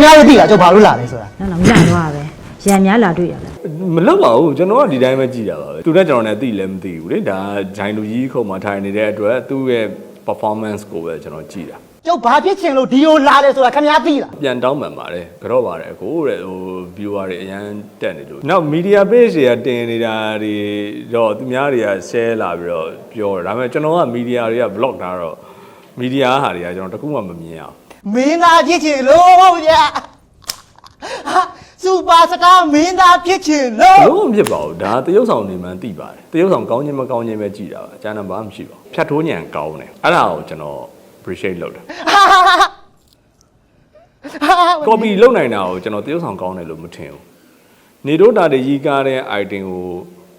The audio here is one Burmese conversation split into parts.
များလို့သိတာကျုပ်ဘာလို့လာလဲဆိုတာနော်နော်မရတော့ပဲရံများလာတွေ့ရလားမလောက်ပါဘူးကျွန်တော်ကဒီတိုင်းပဲကြည်တာပါပဲသူနဲ့ကျွန်တော်နဲ့သိလည်းမသိဘူးလေဒါဂျိုင်းလူကြီးခုံမှာထိုင်နေတဲ့အတွက်သူ့ရဲ့ performance ကိုပဲကျွန်တော်ကြည်တာကျုပ်ဘာဖြစ်ချင်လို့ဒီကိုလာလဲဆိုတာခင်ဗျားသိလားပြန်တောင်းပန်ပါတယ်ကြော့ပါတယ်အခုတဲ့ဟို viewer တွေအရန်တက်နေလို့နောက် media page တွေကတင်နေတာတွေတော့သူများတွေက share လာပြီးတော့ပြောတယ်ဒါပေမဲ့ကျွန်တော်က media တွေက block ထားတော့ media ဟာတွေကကျွန်တော်တခုမှမမြင်အောင် မင်းသားဖြစ်ချင်လို့ဗျာဟာစူပါစတားမင်းသားဖြစ်ချင်လို့ဘလို့မဖြစ်ပါဘူးဒါတရုပ်ဆောင်နေမှန်းသိပါတယ်တရုပ်ဆောင်ကောင်းခြင်းမကောင်းခြင်းပဲကြည်တာပါအကျမ်းဘာမှမရှိပါဘူးဖြတ်ထိုးညံကောင်းတယ်အဲ့ဒါကိုကျွန်တော် appreciate လုပ်တယ် copy လုပ်နိုင်တာကိုကျွန်တော်တရုပ်ဆောင်ကောင်းတယ်လို့မထင်ဘူးနေတို့တာတွေရီးကားတဲ့ item ကို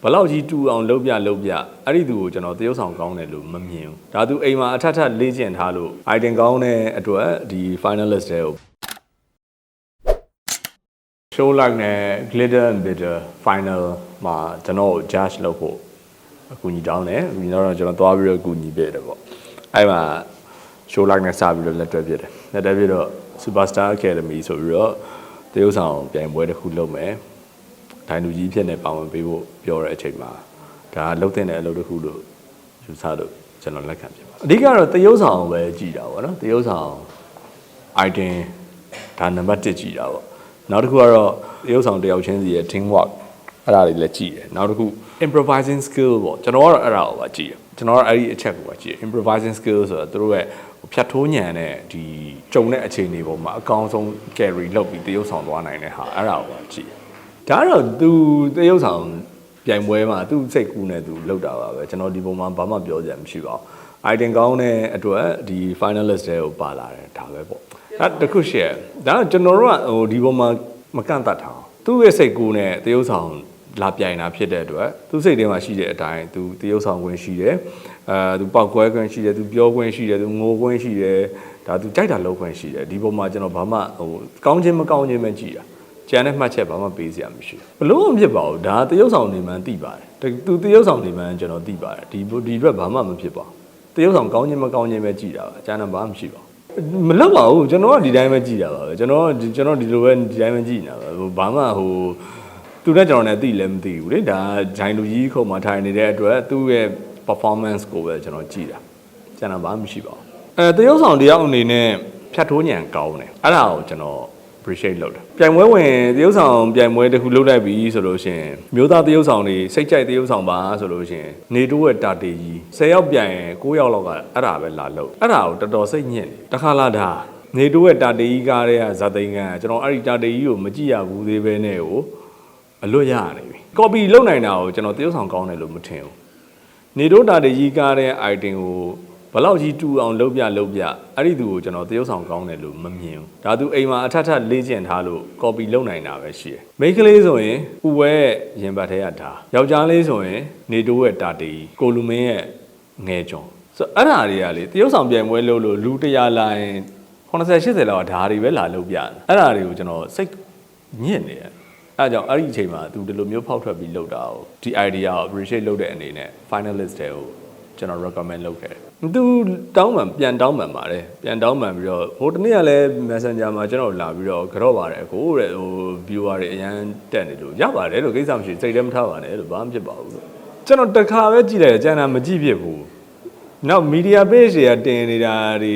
ဘလောက်ကြီးတူအောင်လုပ်ပြလုပ်ပြအဲ့ဒီသူကိုကျွန်တော်တရုပ်ဆောင်ကောင်းတယ်လို့မမြင်ဘူးဒါသူအိမ်မှာအထက်ထက်လေ့ကျင့်ထားလို့ item ကောင်းတဲ့အတွက်ဒီ finalist တွေကို show like နဲ့ glitter and bitter final မှာကျွန်တော်ကို judge လုပ်ဖို့အကူအညီတောင်းတယ်အကူအညီတော့ကျွန်တော်သွားပြီးတော့အကူအညီပေးတယ်ပေါ့အဲ့မှာ show like နဲ့စပြီးတော့လက်တွဲဖြစ်တယ်လက်တွဲဖြစ်တော့ superstar academy ဆိုပြီးတော့တရုတ်ဆောင်ပြိုင်ပွဲတစ်ခုလုပ်မယ် ဒိုင်လူကြီးဖြစ်နေပါဝင်ပေးဖို့ပြောတဲ့အချိန်မှာဒါလှုပ်တဲ့အလုပ်တစ်ခုလို့ယူဆလို့ကျွန်တော်လက်ခံဖြစ်ပါအဓိကတော့တရုတ်ဆောင်ပဲကြည်တာပေါ့နော်တရုတ်ဆောင် item ဒါနံပါတ်1ကြည်တာပေါ့နောက်တစ်ခုကတော့ရုပ်ဆောင်တယောက်ချင်းစီရဲ့ team work အဲ့ဒါတွေလည်းကြည်တယ်နောက်တစ်ခု improvising skill ပေါ့ကျွန်တော်ကတော့အဲ့ဒါကိုပါကြည်တယ်ကျွန်တော်ကတော့အဲ့ဒီအချက်ကိုပါကြည်တယ် improvising skill ဆိုတာသူတို့ရဲ့ဖြတ်ထိုးညံတဲ့ဒီကြုံတဲ့အခြေအနေပေါ်မှာအကောင်းဆုံး carry လုပ်ပြီးတရုပ်ဆောင်သွားနိုင်တဲ့ဟာအဲ့ဒါကိုပါကြည်တယ် ဒါကတော့သူတရုပ်ဆောင်ပြိုင်ပွဲမှာသူစိတ်ကူးနဲ့သူလောက်တာပါပဲကျွန်တော်ဒီပုံမှာဘာမှပြောစရာမရှိပါဘူး item ကောင်းတဲ့အတွက်ဒီ finalist တွေကိုပါလာတယ်ဒါပဲပေါ့အဲ့တခုရှိရဒါကကျွန်တော်တို့ကဟိုဒီပုံမှာမကန့်တတ်ထားအောင်သူ့ရဲ့စိတ်ကူးနဲ့တရုပ်ဆောင်လာပြိုင်တာဖြစ်တဲ့အတွက်သူစိတ်ထဲမှာရှိတဲ့အတိုင်းသူတရုပ်ဆောင်ခွင့်ရှိတယ်အဲသူပောက်ကွဲခွင့်ရှိတယ်သူပြောခွင့်ရှိတယ်သူငိုခွင့်ရှိတယ်ဒါသူကြိုက်တာလုပ်ခွင့်ရှိတယ်ဒီပုံမှာကျွန်တော်ဘာမှဟိုကောင်းခြင်းမကောင်းခြင်းပဲကြည်တာ ကျန်တဲ့မှတ်ချက်ဘာမှပေးစရာမရှိဘူးဘလို့မဖြစ်ပါဘူးဒါတရုပ်ဆောင်နေမှန်းသိပါတယ်သူတရုပ်ဆောင်နေမှန်းကျွန်တော်သိပါတယ်ဒီဒီအတွက်ဘာမှမဖြစ်ပါဘူးတရုပ်ဆောင်ကောင်းခြင်းမကောင်းခြင်းပဲကြည်တာပါအကျမ်းတော့ဘာမှမရှိပါဘူးမလောက်ပါဘူးကျွန်တော်ကဒီတိုင်းပဲကြည်တာပါပဲကျွန်တော်ကကျွန်တော်ဒီလိုပဲဒီတိုင်းပဲကြည်နေတာပါဘာမှဟိုသူနဲ့ကျွန်တော်နဲ့သိလည်းမသိဘူးလေဒါဂျိုင်းလူကြီးခုံမှာထိုင်နေတဲ့အတွက်သူ့ရဲ့ performance ကိုပဲကျွန်တော်ကြည်တာကျန်တာဘာမှမရှိပါဘူးအဲတရုပ်ဆောင်တယောက်အနေနဲ့ဖြတ်ထိုးညံကောင်းတယ်အဲ့ဒါကိုကျွန်တော် appreciate လုပ်တယ်ပြိုင်ပွဲဝင်တရုပ်ဆောင်ပြိုင်ပွဲတစ်ခုလုပ်လိုက်ပြီဆိုလို့ရှိရင်မျိုးသားတရုပ်ဆောင်တွေစိတ်ကြိုက်တရုပ်ဆောင်ပါဆိုလို့ရှိရင်နေတိုးရဲ့တာတေကြီး10ယောက်ပြိုင်ရင်9ယောက်လောက်ကအဲ့ဒါပဲလာလုပ်အဲ့ဒါကိုတော်တော်စိတ်ညစ်တယ်တခါလာတာနေတိုးရဲ့တာတေကြီးကားတဲ့ဇာတိန်ကကျွန်တော်အဲ့ဒီတာတေကြီးကိုမကြည့်ရဘူးသေးပဲနဲ့ကိုအလွတ်ရနေပြီ copy လုပ်နိုင်တာကိုကျွန်တော်တရုပ်ဆောင်ကောင်းတယ်လို့မထင်ဘူးနေတိုးတာတေကြီးကားတဲ့ item ကို ဘလောက်ကြီးတူအောင်လုပ်ပြလုပ်ပြအဲ့ဒီသူကိုကျွန်တော်တရုပ်ဆောင်ကောင်းတယ်လို့မမြင်ဘူးဒါသူအိမ်မှာအထက်ထက်လေ့ကျင့်ထားလို့ copy လုပ်နိုင်တာပဲရှိတယ်မိန်းကလေးဆိုရင်ဥဝဲရဲ့ရင်ဘတ်ထဲကဒါယောက်ျားလေးဆိုရင် နေတိုးရဲ့တာတေကြီးကိုလူမင်းရဲ့ငယ်ကြောင်ဆိုအဲ့ဒါတွေကလေတရုပ်ဆောင်ပြိုင်ပွဲလုပ်လို့လူ100လာရင်80 80လောက်ကဓာတွေပဲလာလုပ်ပြတယ်အဲ့ဒါတွေကိုကျွန်တော်စိတ်ညစ်နေတယ်အဲဒါကြောင့်အဲ့ဒီအချိန်မှာသူဒီလိုမျိုးဖောက်ထွက်ပြီးလုပ်တာကိုဒီ idea ကို appreciate လုပ်တဲ့အနေနဲ့ finalist တွေကို ကျွန်တော် recommend လုပ်ခဲ့တယ်သူတောင်းပန်ပြန်တောင်းပန်ပါတယ်ပြန်တောင်းပန်ပြီးတော့ဟိုတနေ့ကလည်း messenger မှာကျွန်တော်လာပြီးတော့ကြော့ပါတယ်ကိုတဲ့ဟို viewer တွေအရန်တက်နေလို့ရပါတယ်လို့ကိစ္စမရှိစိတ်ထဲမထားပါနဲ့လို့ဘာမှဖြစ်ပါဘူးလို့ကျွန်တော်တစ်ခါပဲကြည့်လိုက်တယ်ကျန်တာမကြည့်ဖြစ်ဘူးနောက် media page တွေကတင်နေတာတွေ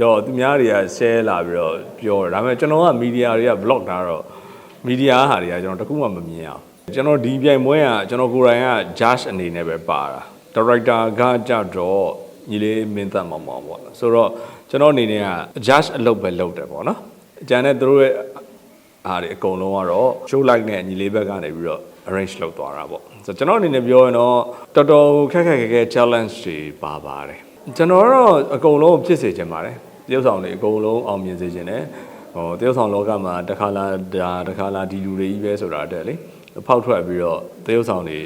တော့သူများတွေက share လာပြီးတော့ပြောတယ်ဒါပေမဲ့ကျွန်တော်က media တွေက block ထားတော့ media ဟာတွေကကျွန်တော်တခုမှမမြင်အောင်ကျွန်တော်ဒီပြိုင်ပွဲကကျွန်တော်ကိုယ်တိုင်က judge အနေနဲ့ပဲပါတာ director ကကြတော့ညီလေးမင်းသက်မောင်မောင်ပေါ့ဆိုတော့ကျွန်တော်အနေနဲ့က judge အလုပ်ပဲလုပ်တယ်ပေါ့နော်အကြံနဲ့သူတို့ရဲ့အားတွေအကုန်လုံးကတော့ show like နဲ့ညီလေးဘက်ကနေပြီးတော့ arrange လုပ်သွားတာပေါ့ဆိုတော့ကျွန်တော်အနေနဲ့ပြောရင်တော့တော်တော်ခက်ခက်ခက်ခဲ challenge တွေပါပါတယ်ကျွန်တော်ကတော့အကုန်လုံးဖြစ်စေချင်ပါတယ်တရုပ်ဆောင်တွေအကုန်လုံးအောင်မြင်စေချင်တယ်ဟိုတရုပ်ဆောင်လောကမှာတစ်ခါလာဒါတစ်ခါလာဒီလူတွေကြီးပဲဆိုတာတဲ့လေဖောက်ထွက်ပြီးတော့တရုပ်ဆောင်တွေ